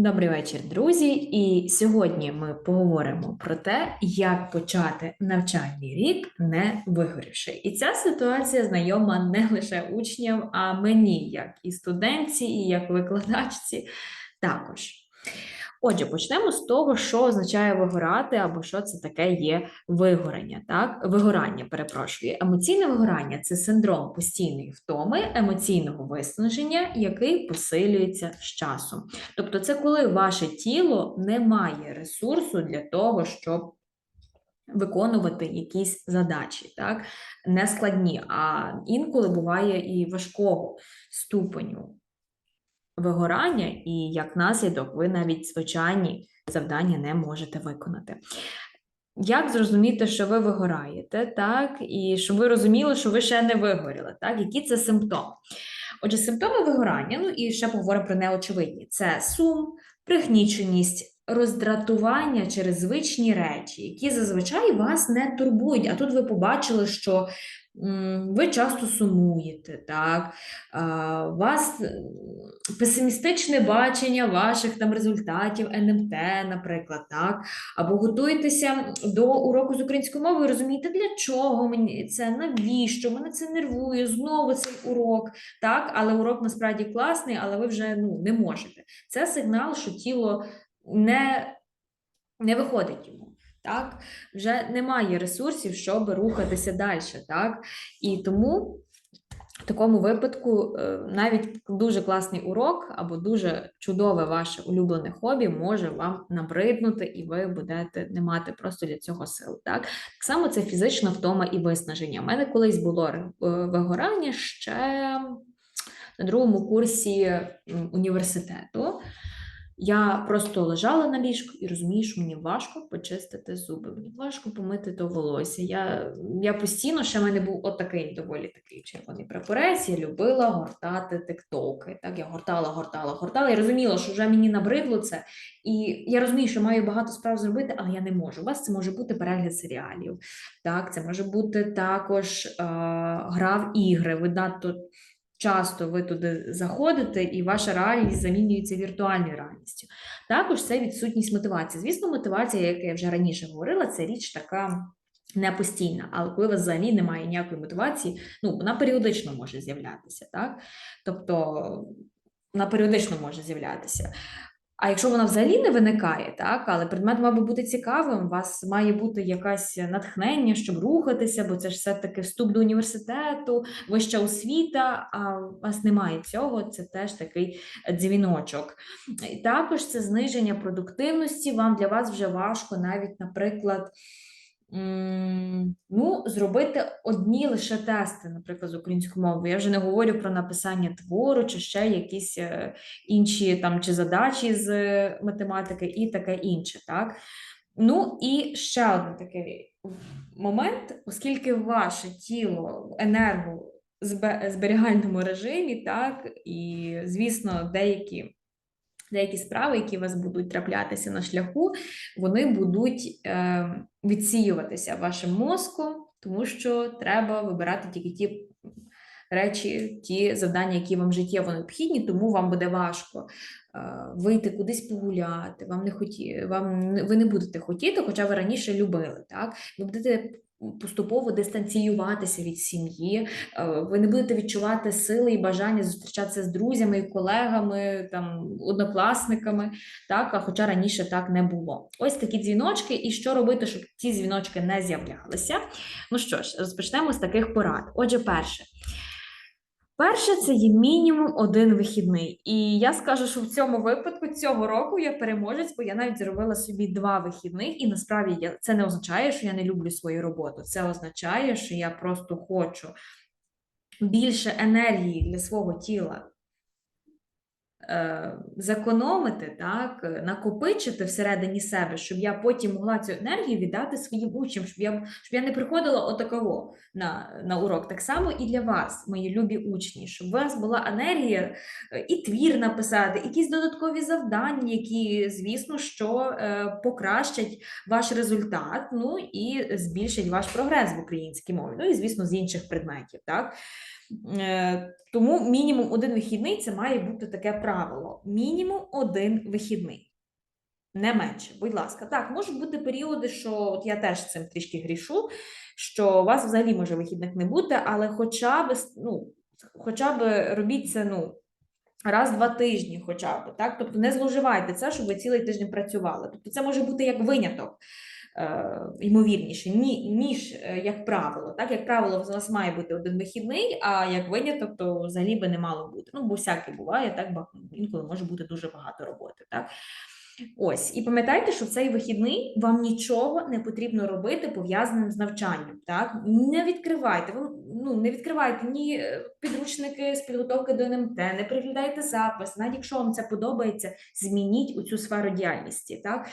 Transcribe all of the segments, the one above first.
Добрий вечір, друзі. І сьогодні ми поговоримо про те, як почати навчальний рік, не вигорівши. І ця ситуація знайома не лише учням, а мені, як і студентці, і як викладачці також. Отже, почнемо з того, що означає вигорати, або що це таке є вигорання. Так, вигорання, перепрошую. Емоційне вигорання це синдром постійної втоми, емоційного виснаження, який посилюється з часом. Тобто, це коли ваше тіло не має ресурсу для того, щоб виконувати якісь задачі, так, не складні, а інколи буває і важкого ступеню вигорання, і як наслідок, ви навіть звичайні завдання не можете виконати. Як зрозуміти, що ви вигораєте, так, і щоб ви розуміли, що ви ще не вигоріли, так? Які це симптоми? Отже, симптоми вигорання, ну і ще поговоримо про неочевидні: це сум, пригніченість, роздратування через звичні речі, які зазвичай вас не турбують. А тут ви побачили, що ви часто сумуєте, так? вас песимістичне бачення ваших там результатів НМТ, наприклад, так? або готуєтеся до уроку з української мови, і розумієте, для чого мені це, навіщо? Мене це нервує, знову цей урок, так? але урок насправді класний, але ви вже ну, не можете. Це сигнал, що тіло не, не виходить йому так, вже немає ресурсів, щоб рухатися далі. так, І тому в такому випадку е, навіть дуже класний урок або дуже чудове ваше улюблене хобі може вам набриднути, і ви будете не мати просто для цього сил. Так так само це фізична втома і виснаження. У мене колись було е, вигорання ще на другому курсі університету. Я просто лежала на ліжку і розумію, що мені важко почистити зуби, мені важко помити то волосся. Я я постійно ще в мене був отакий доволі такий червоний прапорець. Я любила гортати тиктоки. Так, я гортала, гортала, гортала. Я розуміла, що вже мені набридло це. І я розумію, що маю багато справ зробити, але я не можу. У вас це може бути перегляд серіалів. Так, це може бути також е, гра в ігри. Ви надто часто ви туди заходите, і ваша реальність замінюється віртуальною реальністю. Також це відсутність мотивації. Звісно, мотивація, як я вже раніше говорила, це річ така. Не постійна, але коли у вас взагалі немає ніякої мотивації, ну вона періодично може з'являтися, так? Тобто вона періодично може з'являтися. А якщо вона взагалі не виникає, так, але предмет має бути цікавим, у вас має бути якесь натхнення, щоб рухатися, бо це ж все-таки вступ до університету, вища освіта, а у вас немає цього, це теж такий дзвіночок. І також це зниження продуктивності, вам для вас вже важко навіть, наприклад. Ну, зробити одні лише тести, наприклад, з української мови. Я вже не говорю про написання твору, чи ще якісь е, інші там чи задачі з математики, і таке інше. так? Ну і ще один такий момент, оскільки ваше тіло в енергозберігальному режимі, так, і, звісно, деякі деякі справи, які у вас будуть траплятися на шляху, вони будуть е, відсіюватися вашим мозком, тому що треба вибирати тільки ті. Речі, ті завдання, які вам життєво необхідні, тому вам буде важко е, вийти кудись погуляти. Вам не хоті, вам ви не будете хотіти, хоча ви раніше любили. Так, ви будете поступово дистанціюватися від сім'ї, е, ви не будете відчувати сили і бажання зустрічатися з друзями колегами, там однокласниками, так а хоча раніше так не було. Ось такі дзвіночки, і що робити, щоб ці дзвіночки не з'являлися. Ну що ж, розпочнемо з таких порад. Отже, перше. Перше, це є мінімум один вихідний. І я скажу, що в цьому випадку цього року я переможець, бо я навіть зробила собі два вихідних, і насправді я, це не означає, що я не люблю свою роботу. Це означає, що я просто хочу більше енергії для свого тіла зекономити, так, накопичити всередині себе, щоб я потім могла цю енергію віддати своїм учням, щоб я щоб я не приходила отаково на на урок. Так само і для вас, мої любі учні, щоб у вас була енергія е, і твір написати, якісь додаткові завдання, які, звісно, що е, покращать ваш результат, ну і збільшать ваш прогрес в українській мові, ну і, звісно, з інших предметів. так. Е, Тому мінімум один вихідний це має бути таке правило. Мінімум один вихідний. Не менше, будь ласка. Так, можуть бути періоди, що от я теж цим трішки грішу, що у вас взагалі може вихідних не бути, але хоча б, ну, хоча б робіть це ну, раз в два тижні, хоча б, так? Тобто не зловживайте це, щоб ви цілий тиждень працювали. Тобто це може бути як виняток. Е, Ймовірніше, ні, ніж е, як правило. Так, як правило, у вас має бути один вихідний, а як виняток, то взагалі би не мало бути. Ну, бо всяке буває, так інколи може бути дуже багато роботи. Так? Ось, і пам'ятайте, що в цей вихідний вам нічого не потрібно робити пов'язаним з навчанням. Так не відкривайте, ви ну не відкривайте ні е, підручники з підготовки до НМТ, не переглядайте запис. Навіть якщо вам це подобається, змініть у цю сферу діяльності. Так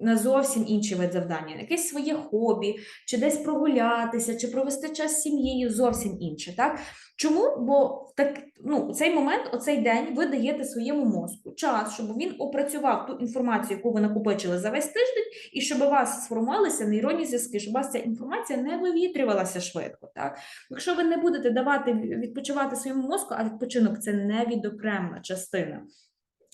на зовсім інший вид завдання, якесь своє хобі, чи десь прогулятися, чи провести час з сім'єю, зовсім інше. Так Чому? Бо так, ну, цей момент, оцей день, ви даєте своєму мозку час, щоб він опрацював ту інформацію, яку ви накопичили за весь тиждень, і щоб у вас сформувалися нейронні зв'язки, щоб у вас ця інформація не вивітрювалася швидко. Так? Якщо ви не будете давати відпочивати своєму мозку, а відпочинок це невідокремна частина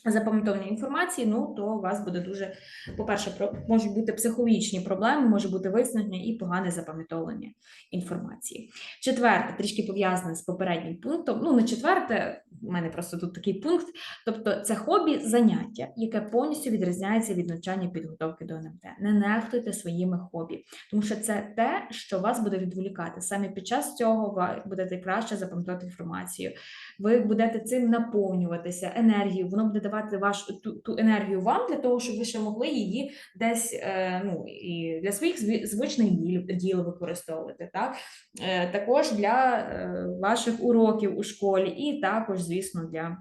запам'ятовування інформації, ну то у вас буде дуже, по-перше, можуть бути психологічні проблеми, може бути виснаження і погане запам'ятовування інформації. Четверте, трішки пов'язане з попереднім пунктом. Ну, не четверте, у мене просто тут такий пункт. Тобто, це хобі заняття, яке повністю відрізняється від навчання підготовки до НМТ. Не нехтуйте своїми хобі, тому що це те, що вас буде відволікати. Саме під час цього ви будете краще запам'ятовувати інформацію. Ви будете цим наповнюватися енергією, воно буде давати ваш ту, ту енергію вам для того, щоб ви ще могли її десь е, ну і для своїх звичних діл, діл використовувати. Так е, також для е, ваших уроків у школі, і також, звісно, для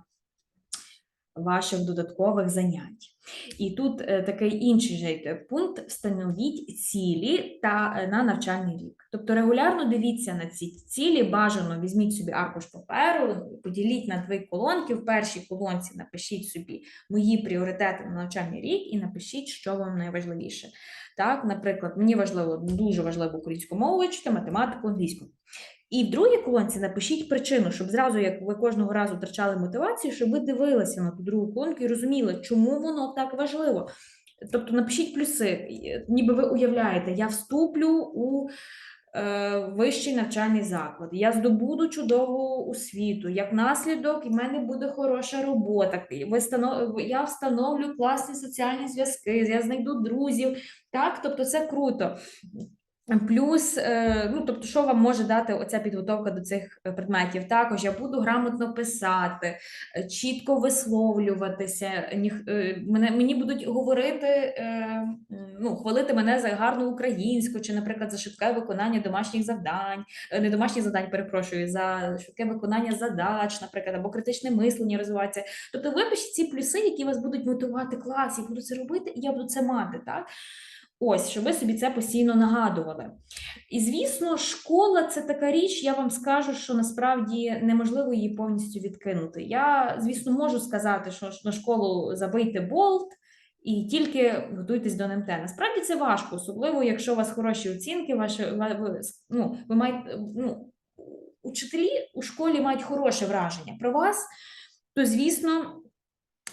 ваших додаткових занять. І тут е, такий інший же пункт: встановіть цілі та е, на навчальний рік. Тобто регулярно дивіться на ці цілі, бажано візьміть собі аркуш паперу, поділіть на дві колонки. В першій колонці напишіть собі мої пріоритети на навчальний рік і напишіть, що вам найважливіше. Так, наприклад, мені важливо дуже важливо українську мову вивчити, математику, англійську. І в другій колонці напишіть причину, щоб зразу, як ви кожного разу втрачали мотивацію, щоб ви дивилися на ту другу колонку і розуміли, чому воно так важливо. Тобто напишіть плюси, ніби ви уявляєте, я вступлю у е, вищий навчальний заклад, я здобуду чудову освіту, як наслідок, в мене буде хороша робота, я встановлю класні соціальні зв'язки, я знайду друзів. Так, тобто це круто. Плюс, е, ну тобто, що вам може дати оця підготовка до цих е, предметів? Також я буду грамотно писати, е, чітко висловлюватися. Мене мені будуть говорити, ну хвалити мене за гарну українську, чи, наприклад, за швидке виконання домашніх завдань, не домашніх завдань, перепрошую, за швидке виконання задач, наприклад, або критичне мислення розвивається. Тобто, випишіть ці плюси, які вас будуть мотивувати клас, я буду це робити, і я буду це мати. Так? Ось, щоб ви собі це постійно нагадували. І звісно, школа це така річ, я вам скажу, що насправді неможливо її повністю відкинути. Я, звісно, можу сказати, що на школу забийте болт і тільки готуйтесь до НМТ. Насправді це важко, особливо якщо у вас хороші оцінки, ваші, ви, ну, ви маєте, ну, учителі у школі мають хороше враження про вас, то звісно.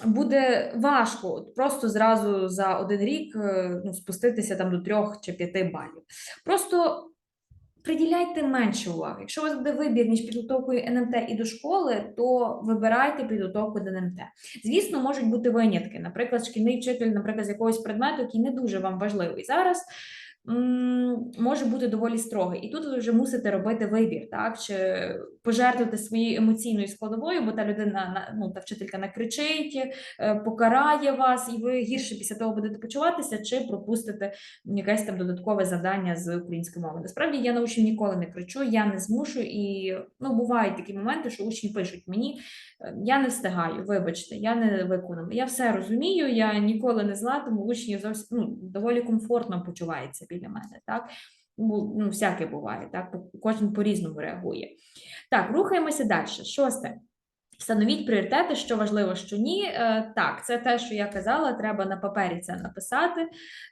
Буде важко просто зразу за один рік е, ну, спуститися там до трьох чи п'яти балів. Просто приділяйте менше уваги. Якщо у вас буде вибір між підготовкою НМТ і до школи, то вибирайте підготовку до НМТ. Звісно, можуть бути винятки. Наприклад, шкільний вчитель, наприклад, з якогось предмету, який не дуже вам важливий зараз. Може бути доволі строгий, і тут ви вже мусите робити вибір, так чи пожертвувати своєю емоційною складовою, бо та людина на- ну та вчителька накричить, е, покарає вас, і ви гірше після того будете почуватися, чи пропустите якесь там додаткове завдання з української мови. Насправді я на учнів ніколи не кричу, я не змушу, і ну бувають такі моменти, що учні пишуть мені, е, я не встигаю, вибачте, я не виконала. Я все розумію, я ніколи не зла, тому учні зовсім ну, доволі комфортно почуваються біля мене. Так ну, всяке буває, так кожен по-різному реагує. Так, рухаємося далі. Шосте. Встановіть пріоритети, що важливо, що ні. Е, Так, це те, що я казала, треба на папері це написати.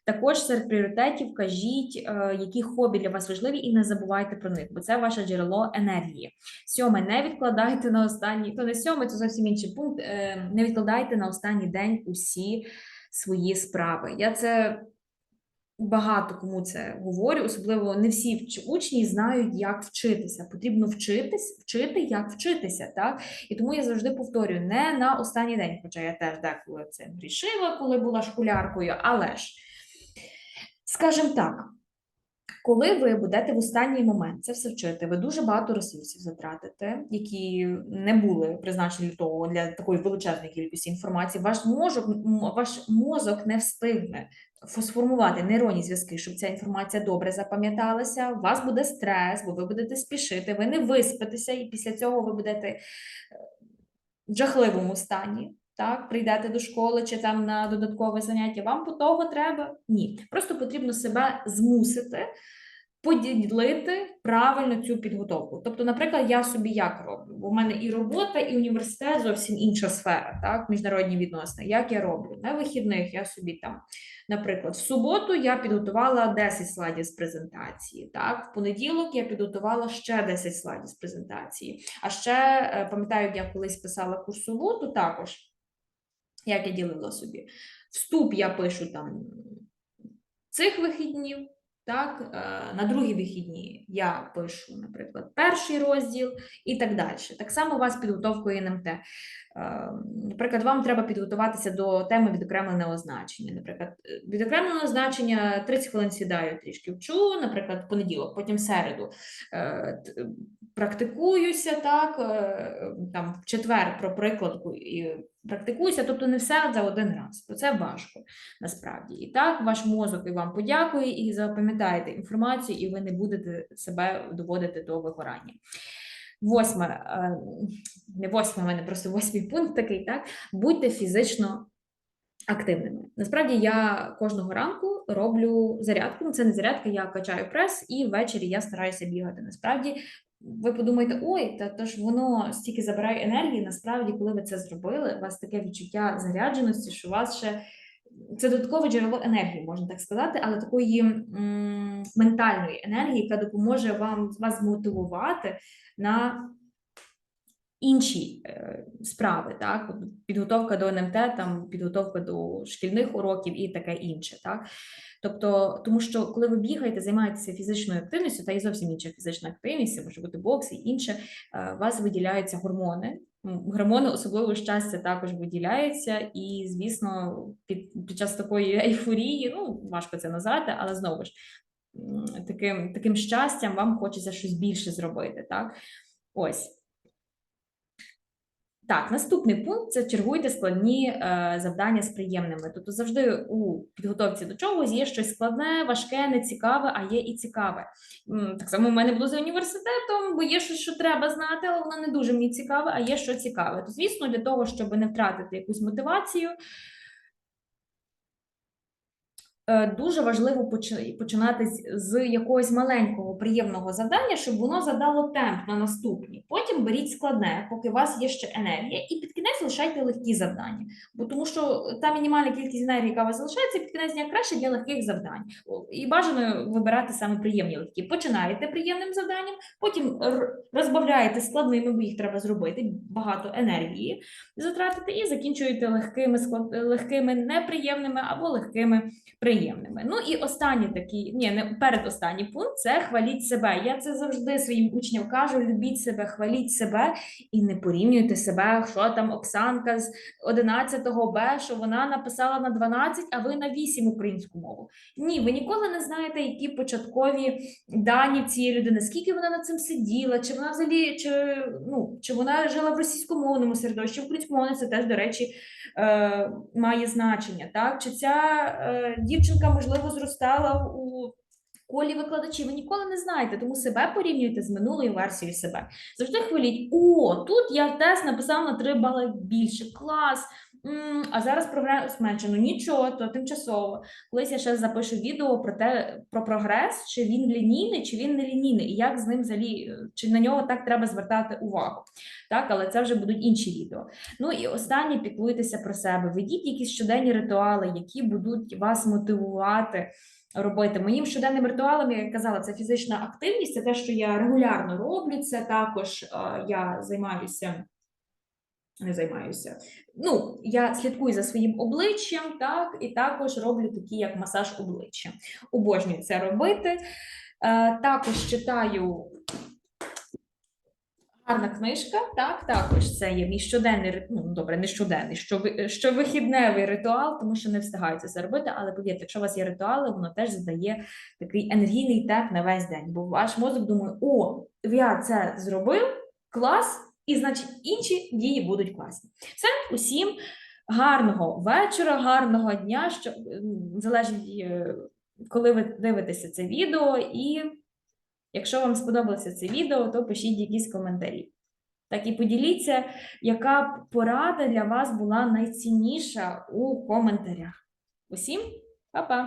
Також серед пріоритетів кажіть, е, які хобі для вас важливі, і не забувайте про них, бо це ваше джерело енергії. Сьоме, не відкладайте на останній, то не сьоме, це зовсім інший пункт. е, Не відкладайте на останній день усі свої справи. Я це багато кому це говорю, особливо не всі учні знають, як вчитися. Потрібно вчитись, вчити, як вчитися. Так? І тому я завжди повторюю: не на останній день, хоча я теж деколи це грішила, коли була школяркою, але ж, скажімо так. Коли ви будете в останній момент це все вчити, ви дуже багато ресурсів затратите, які не були призначені для того для такої величезної кількості інформації. Ваш мозок, ваш мозок не встигне сформувати нейронні зв'язки, щоб ця інформація добре запам'яталася. У вас буде стрес, бо ви будете спішити, ви не виспитеся, і після цього ви будете е, в жахливому стані. Так, прийдете до школи чи там на додаткове заняття. Вам по того треба? Ні. Просто потрібно себе змусити поділити правильно цю підготовку. Тобто, наприклад, я собі як роблю? Бо в мене і робота, і університет зовсім інша сфера, так, міжнародні відносини. Як я роблю? На вихідних я собі там, наприклад, в суботу я підготувала 10 слайдів з презентації. Так, в понеділок я підготувала ще 10 слайдів з презентації. А ще е, пам'ятаю, я колись писала курсову, то також як я ділила собі. Вступ я пишу там цих вихіднів. Так, е, на другі вихідні я пишу, наприклад, перший розділ і так далі. Так само у вас підготовкою НМТ. Е, Наприклад, вам треба підготуватися до теми відокремленого значення. Наприклад, е, відокремленого значення 30 хвилин сідаю, трішки вчу, наприклад, понеділок, потім середу е, практикуюся, так, там, в четвер про прикладку і практикуюся, тобто не все за один раз, бо це важко насправді. І так, ваш мозок і вам подякує, і запам'ятаєте інформацію, і ви не будете себе доводити до вигорання. Восьме, е, не восьме, в мене просто восьмий пункт такий, так? Будьте фізично активними. Насправді я кожного ранку роблю зарядку. Ну, Це не зарядка, я качаю прес, і ввечері я стараюся бігати. Насправді, ви подумаєте, ой, та то ж воно стільки забирає енергії. Насправді, коли ви це зробили, у вас таке відчуття зарядженості, що у вас ще це додаткове джерело енергії, можна так сказати, але такої м, ментальної енергії, яка допоможе вам вас змотивувати на інші е, справи, так, От підготовка до НМТ, там підготовка до шкільних уроків і таке інше, так. Тобто, тому що коли ви бігаєте, займаєтеся фізичною активністю, та й зовсім інша фізична активність, може бути бокс і інше, е, вас виділяються гормони. Гормони особливо щастя також виділяються, і, звісно, під, під час такої ейфорії, ну важко це назвати, але знову ж таким, таким щастям вам хочеться щось більше зробити. Так, ось. Так, наступний пункт це чергуйте складні е, завдання з приємними. Тобто завжди у підготовці до чогось є щось складне, важке, нецікаве, а є і цікаве. Так само в мене було за університетом, бо є щось, що треба знати, але воно не дуже мені цікаве, а є що цікаве. То, звісно, для того, щоб не втратити якусь мотивацію, дуже важливо поч- починати з- якогось маленького приємного завдання, щоб воно задало темп на наступні. Потім беріть складне, поки у вас є ще енергія, і під кінець лишайте легкі завдання. Бо тому що та мінімальна кількість енергії, яка у вас залишається, під кінець дня краще для легких завдань. І бажано вибирати саме приємні легкі. Починаєте приємним завданням, потім розбавляєте складними, бо їх треба зробити, багато енергії затратити, і закінчуєте легкими легкими неприємними або легкими приємними. Ну і останній такий, ні, не передостанній пункт це хваліть себе. Я це завжди своїм учням кажу: любіть себе, хваліть себе і не порівнюйте себе, що там Оксанка з 11 Б, що вона написала на 12, а ви на 8 українську мову. Ні, ви ніколи не знаєте, які початкові дані цієї людини, скільки вона над цим сиділа, чи вона взагалі, чи, ну, чи вона жила в російськомовному середовищі, в українськомовному це теж, до речі, е, має значення. Так? Чи ця е, дівчинка, можливо, зростала у колі викладачів? Ви ніколи не знаєте, тому себе порівнюйте з минулою версією себе. Завжди хваліть: о, тут я тест написав на три бали більше. Клас! «М, а зараз прогрес зменшено. Нічого, то тимчасово. Колись я ще запишу відео про те, про прогрес, чи він лінійний, чи він не лінійний, і як з ним взагалі, е, чи на нього так треба звертати увагу. Так, але це вже будуть інші відео. Ну і останнє піклуйтеся про себе. Ведіть якісь щоденні ритуали, які будуть вас мотивувати. Робити моїм щоденним ритуалом, як я казала, це фізична активність, це те, що я регулярно роблю. Це також е, я займаюся, займаюся. Ну, я слідкую за своїм обличчям, так, і також роблю такі, як масаж обличчя. Обожнюю це робити. Е, також читаю Гарна книжка, так, також це є мій щоденний ну, добре, не щоденний, щови- щовихідневий ритуал, тому що не встигаю це зробити. Але повірте, якщо у вас є ритуали, воно теж задає такий енергійний теп на весь день. Бо ваш мозок думає: о, я це зробив, клас, і значить інші дії будуть класні. Все, усім гарного вечора, гарного дня, що залежить, е, коли ви дивитеся це відео, і Якщо вам сподобалося це відео, то пишіть якісь коментарі. Так і поділіться, яка порада для вас була найцінніша у коментарях. Усім па-па!